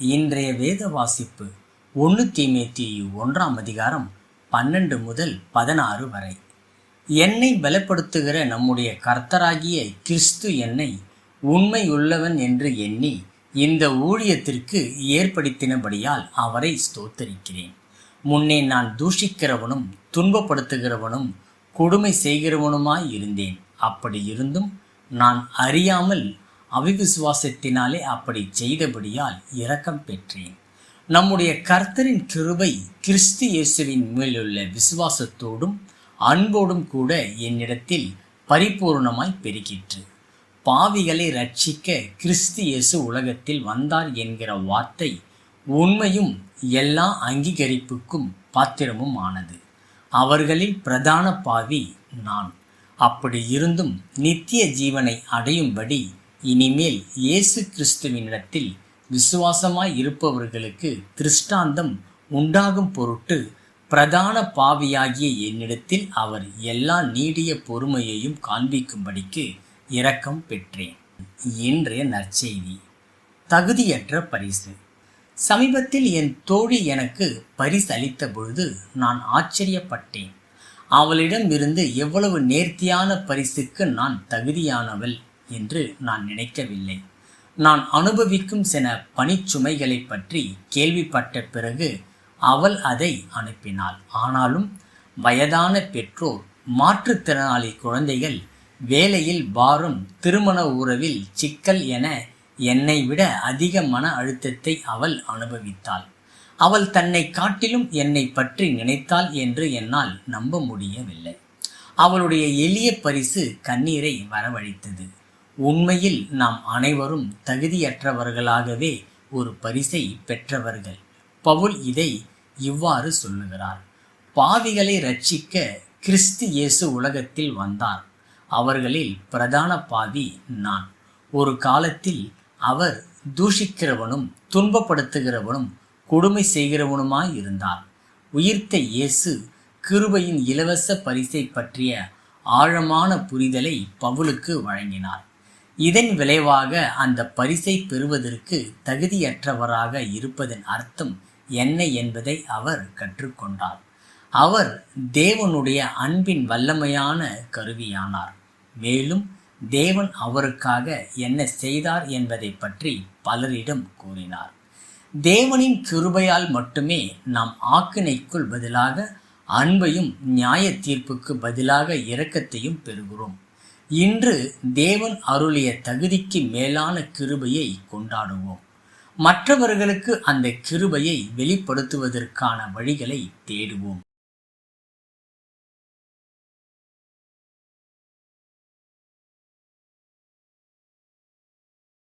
இன்றைய வேத வாசிப்பு ஒன்று தீமேத்தியு ஒன்றாம் அதிகாரம் பன்னெண்டு முதல் பதினாறு வரை. என்னை பலப்படுத்துகிற நம்முடைய கர்த்தராகிய கிறிஸ்து என்னை உண்மை உள்ளவன் என்று எண்ணி இந்த ஊழியத்திற்கு ஏற்படுத்தினபடியால் அவரை ஸ்தோத்தரிக்கிறேன். முன்னே நான் தூஷிக்கிறவனும் துன்பப்படுத்துகிறவனும் கொடுமை செய்கிறவனுமாய் இருந்தேன். அப்படி இருந்தும் நான் அறியாமல் அவிவிசுவாசத்தினாலே அப்படி செய்தபடியால் இரக்கம் பெற்றேன். நம்முடைய கர்த்தரின் கிருபை கிறிஸ்து இயேசுவின் மேலுள்ள விசுவாசத்தோடும் அன்போடும் கூட என்னிடத்தில் பரிபூர்ணமாய் பெருகிற்று. பாவிகளை ரட்சிக்க கிறிஸ்து இயேசு உலகத்தில் வந்தார் என்கிற வார்த்தை உண்மையும் எல்லா அங்கீகரிப்புக்கும் பாத்திரமும் ஆனது அவர்களில் பிரதான பாவி நான். அப்படி இருந்தும் நித்திய ஜீவனை அடையும்படி இனிமேல் இயேசு கிறிஸ்துவினிடத்தில் விசுவாசமாய் இருப்பவர்களுக்கு திருஷ்டாந்தம் உண்டாகும் பொருட்டு பிரதான பாவியாகிய என்னிடத்தில் அவர் எல்லா நீடிய பொறுமையையும் காண்பிக்கும்படிக்கு இரக்கம் பெற்றேன். இன்றைய நற்செய்தி. தகுதியற்ற பரிசு. சமீபத்தில் என் தோழி எனக்கு பரிசு அளித்த பொழுது நான் ஆச்சரியப்பட்டேன். அவளிடம் இருந்து எவ்வளவு நேர்த்தியான பரிசுக்கு நான் தகுதியானவள். என்று நான் நினைக்கவில்லை. நான் அனுபவிக்கும் சில பணிச்சுமைகளை பற்றி கேள்விப்பட்ட பிறகு அவள் அதை அனுப்பினாள். ஆனாலும் வயதான பெற்றோர் மாற்றுத்திறனாளி குழந்தைகள் வேலையில் பாரும் திருமண உறவில் சிக்கல் என என்னை விட அதிக மன அழுத்தத்தை அவள் அனுபவித்தாள். அவள் தன்னை காட்டிலும் என்னை பற்றி நினைத்தாள் என்று என்னால் நம்ப முடியவில்லை. அவளுடைய எளிய பரிசு கண்ணீரை வரவழைத்தது. உண்மையில் நாம் அனைவரும் தகுதியற்றவர்களாகவே ஒரு பரிசை பெற்றவர்கள். பவுல் இதை இவ்வாறு சொல்லுகிறார். பாவிகளை ரட்சிக்க கிறிஸ்து இயேசு உலகத்தில் வந்தார். அவர்களில் பிரதான பாவி நான். ஒரு காலத்தில் அவர் தூஷிக்கிறவனும் துன்பப்படுத்துகிறவனும் கொடுமை செய்கிறவனுமாய் இருந்தார். உயிர்த்த இயேசு கிருபையின் இலவச பரிசை பற்றிய ஆழமான புரிதலை பவுலுக்கு வழங்கினார். இதன் விளைவாக அந்த பரிசை பெறுவதற்கு தகுதியற்றவராக இருப்பதன் அர்த்தம் என்ன என்பதை அவர் கற்றுக்கொண்டார். அவர் தேவனுடைய அன்பின் வல்லமையான கருவியானார். மேலும் தேவன் அவருக்காக என்ன செய்தார் என்பதை பற்றி பலரிடம் கூறினார். தேவனின் கிருபையால் மட்டுமே நாம் ஆக்கினைக்குள் பதிலாக அன்பையும் நியாய தீர்ப்புக்கு பதிலாக இரக்கத்தையும் பெறுகிறோம். இன்று தேவன் அருளிய தகுதிக்கு மேலான கிருபையை கொண்டாடுவோம். மற்றவர்களுக்கு அந்த கிருபையை வெளிப்படுத்துவதற்கான வழிகளை தேடுவோம்.